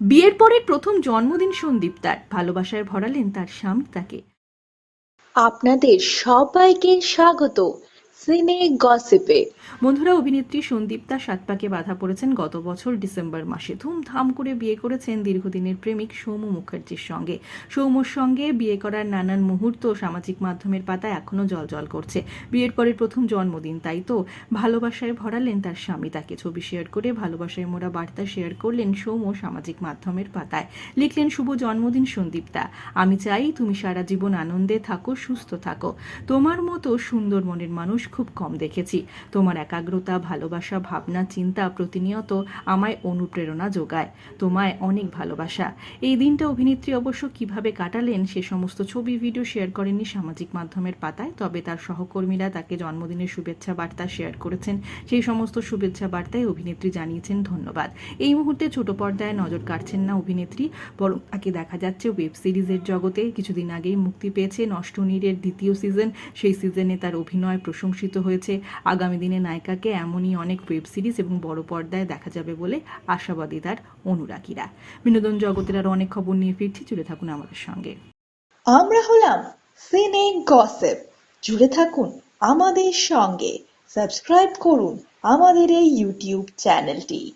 বিয়ের পরের প্রথম জন্মদিন সন্দীপ তার। ভালোবাসায় ভরালেন তার স্বামী তাকে। আপনাদের সবাইকে স্বাগত। সিনে গসিপে। বন্ধুরা, অভিনেত্রী সন্দীপ্তা সাতপাকে বাধা পড়েছেন গত বছর ডিসেম্বর মাসে। ধুমধাম করে বিয়ে করেছেন দীর্ঘদিনের প্রেমিক সৌম্য মুখার্জির সঙ্গে। সৌম্যর সঙ্গে বিয়ে করার নানান মুহূর্ত সামাজিক মাধ্যমের পাতায় এখনও জল করছে। বিয়ের পরের প্রথম জন্মদিন, তাই তো? ভালোবাসায় ভরালেন তার স্বামী, তাকে ছবি শেয়ার করে ভালোবাসায় মোড়া বার্তা শেয়ার করলেন সৌম্য সামাজিক মাধ্যমের পাতায়। লিখলেন, শুভ জন্মদিন সন্দীপ্তা আমি চাই তুমি সারা জীবন আনন্দে থাকো, সুস্থ থাকো। তোমার মতো সুন্দর মনের মানুষ খুব কম দেখেছি। তোমার একাগ্রতা, ভালোবাসা, ভাবনা, চিন্তা প্রতিনিয়ত আমায় অনুপ্রেরণা যোগায়, তোমায় অনেক ভালোবাসা। এই দিনটা অভিনেত্রী অবশ্য কীভাবে কাটালেন সে সমস্ত ছবি, ভিডিও শেয়ার করেননি সামাজিক মাধ্যমের পাতায়, তবে তার সহকর্মীরা তাকে জন্মদিনের শুভেচ্ছা বার্তা শেয়ার করেছেন। সেই সমস্ত শুভেচ্ছা বার্তায় অভিনেত্রী জানিয়েছেন ধন্যবাদ। এই মুহূর্তে ছোট পর্দায় নজর কাটছেন না অভিনেত্রী, বরং তাকে দেখা যাচ্ছে ওয়েব সিরিজের জগতে। কিছুদিন আগেই মুক্তি পেয়েছে নষ্ট নীরের দ্বিতীয় সিজন সেই সিজনে তার অভিনয় প্রশংসিত হয়েছে। আগামী দিনে নায়িকাকে এমনই অনেক ওয়েব সিরিজ এবং বড় পর্দায় দেখা যাবে বলে আশাবাদী তার অনুরাগীরা। বিনোদন জগতের আরও অনেক খবর নিয়ে ফিরছি, জুড়ে থাকুন আমাদের সঙ্গে। আমরা হলাম সিনে গসেপ। জুড়ে থাকুন আমাদের সঙ্গে। সাবস্ক্রাইব করুন আমাদের এই ইউটিউব চ্যানেলটি।